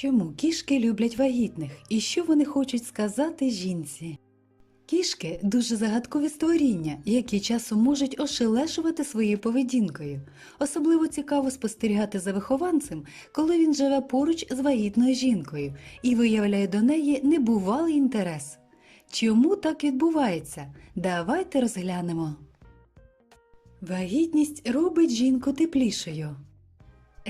Чому кішки люблять вагітних і що вони хочуть сказати жінці? Кішки дуже загадкові створіння, які часом можуть ошелешувати своєю поведінкою. Особливо цікаво спостерігати за вихованцем, коли він живе поруч з вагітною жінкою і виявляє до неї небувалий інтерес. Чому так відбувається? Давайте розглянемо. Вагітність робить жінку теплішою.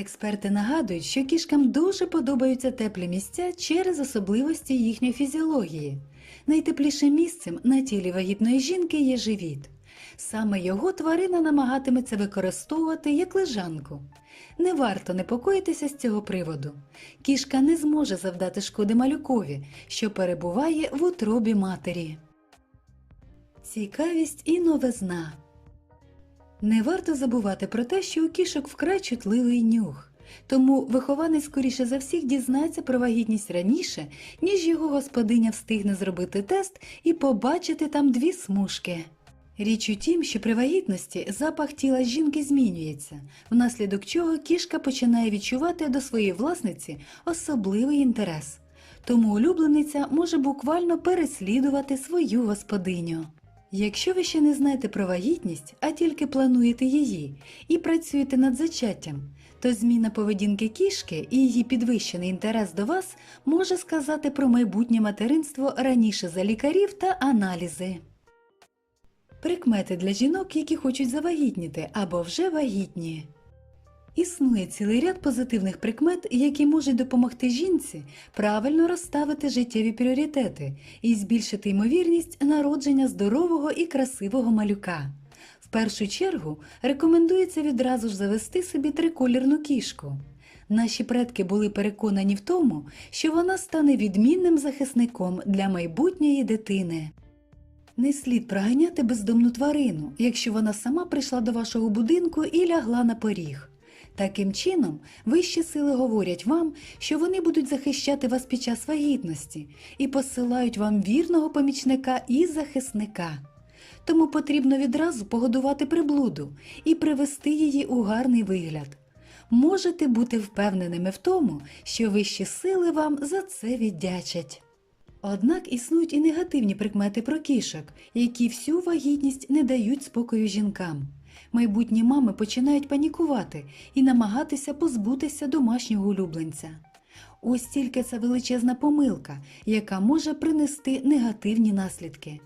Експерти нагадують, що кішкам дуже подобаються теплі місця через особливості їхньої фізіології. Найтеплішим місцем на тілі вагітної жінки є живіт. Саме його тварина намагатиметься використовувати як лежанку. Не варто непокоїтися з цього приводу. Кішка не зможе завдати шкоди малюкові, що перебуває в утробі матері. Цікавість і новизна. Не варто забувати про те, що у кішок вкрай чутливий нюх, тому вихованець скоріше за всіх дізнається про вагітність раніше, ніж його господиня встигне зробити тест і побачити там дві смужки. Річ у тім, що при вагітності запах тіла жінки змінюється, внаслідок чого кішка починає відчувати до своєї власниці особливий інтерес. Тому улюблениця може буквально переслідувати свою господиню. Якщо ви ще не знаєте про вагітність, а тільки плануєте її і працюєте над зачаттям, то зміна поведінки кішки і її підвищений інтерес до вас може сказати про майбутнє материнство раніше за лікарів та аналізи. Прикмети для жінок, які хочуть завагітніти або вже вагітні. Існує цілий ряд позитивних прикмет, які можуть допомогти жінці правильно розставити життєві пріоритети і збільшити ймовірність народження здорового і красивого малюка. В першу чергу рекомендується відразу ж завести собі триколірну кішку. Наші предки були переконані в тому, що вона стане відмінним захисником для майбутньої дитини. Не слід проганяти бездомну тварину, якщо вона сама прийшла до вашого будинку і лягла на поріг. Таким чином, вищі сили говорять вам, що вони будуть захищати вас під час вагітності і посилають вам вірного помічника і захисника. Тому потрібно відразу погодувати приблуду і привести її у гарний вигляд. Можете бути впевненими в тому, що вищі сили вам за це віддячать. Однак існують і негативні прикмети про кішок, які всю вагітність не дають спокою жінкам. Майбутні мами починають панікувати і намагатися позбутися домашнього улюбленця. Ось тільки це величезна помилка, яка може принести негативні наслідки.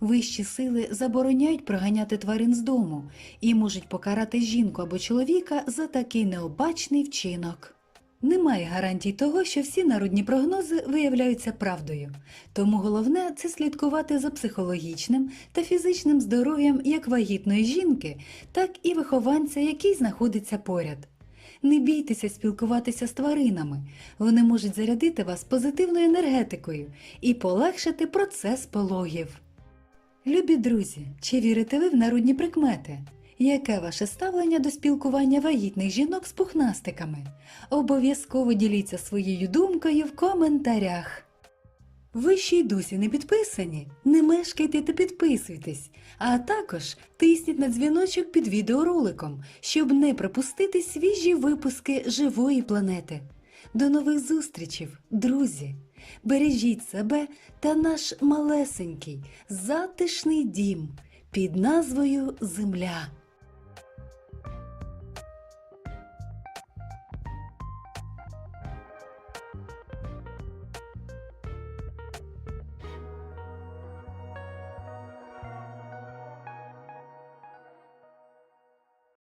Вищі сили забороняють проганяти тварин з дому і можуть покарати жінку або чоловіка за такий необачний вчинок. Немає гарантій того, що всі народні прогнози виявляються правдою. Тому головне це слідкувати за психологічним та фізичним здоров'ям як вагітної жінки, так і вихованця, який знаходиться поряд. Не бійтеся спілкуватися з тваринами, вони можуть зарядити вас позитивною енергетикою і полегшити процес пологів. Любі друзі, чи вірите ви в народні прикмети? Яке ваше ставлення до спілкування вагітних жінок з пухнастиками? Обов'язково діліться своєю думкою в коментарях. Ви ще й досі не підписані? Не мешкайте та підписуйтесь, а також тисніть на дзвіночок під відеороликом, щоб не пропустити свіжі випуски живої планети. До нових зустрічів, друзі! Бережіть себе та наш малесенький затишний дім під назвою Земля.